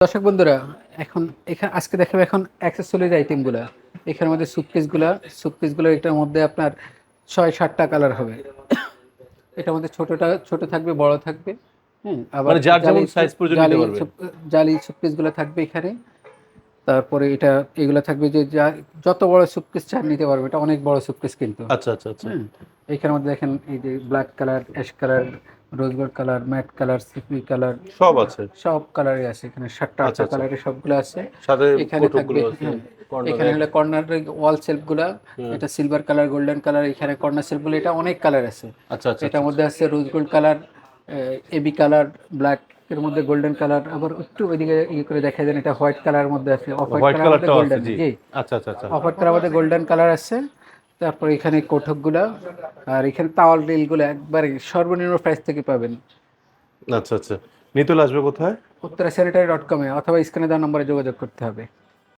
দর্শক বন্ধুরা এখন এখানে আজকে দেখাবো এখন অ্যাক্সেসরিজ আইটেমগুলো এখানের মধ্যে সুটকেসগুলো সুটকেসগুলো এটার মধ্যে আপনার ছয় সাতটা কালার হবে। এটার মধ্যে ছোটটা ছোট থাকবে বড় থাকবে হুম আবার মানে যার যেমন size পর্যন্ত নিতে পারবে। জালি সুটকেসগুলো থাকবে এখানে। তারপরে এটা এগুলো থাকবে যে যা যত বড় সুটকেস চান নিতে পারবে। এটা অনেক বড় সুটকেস কিন্তু। আচ্ছা আচ্ছা আচ্ছা। এখানের মধ্যে দেখেন এই যে black colour ash colour rose gold colour matte colour CP colour সব আছে। সব কালারই আছে। এখানে সাতটা আচ্ছা, আটটা আচ্ছা। সবগুলো আছে। সাথে এখানে থাকবে এখানে। হলো কর্নার ওয়াল সেলফগুলা এটা সিলভার কালার গোল্ডেন কালার এখানে কর্নার সেলফগুলো এটা অনেক কালার আছে। আচ্ছা আচ্ছা এটার মধ্যে আছে rose gold colour AB colour black এর মধ্যে গোল্ডেন কালার। আবার একটু ওইদিকে ইয়ে করে দেখা যায় এটা হোয়াইট কালার মধ্যে আছে। অফ হোয়াইট কালার গোল্ডেন জি। আচ্ছা আচ্ছা আচ্ছা। অফ হোয়াইট কালার মধ্যে গোল্ডেন কালার আছে। তারপর এখানে কোঠকগুলা আর এখানে তাওয়াল রিলগুলো একবারে সর্বনিম্ন প্রাইস থেকে পাবেন। আচ্ছা আচ্ছা। নিতুল আসবে কোথায়? উত্তরা স্যানিটারি ডট কমে অথবা স্ক্রিনে দেওয়া নম্বরে যোগাযোগ করতে হবে।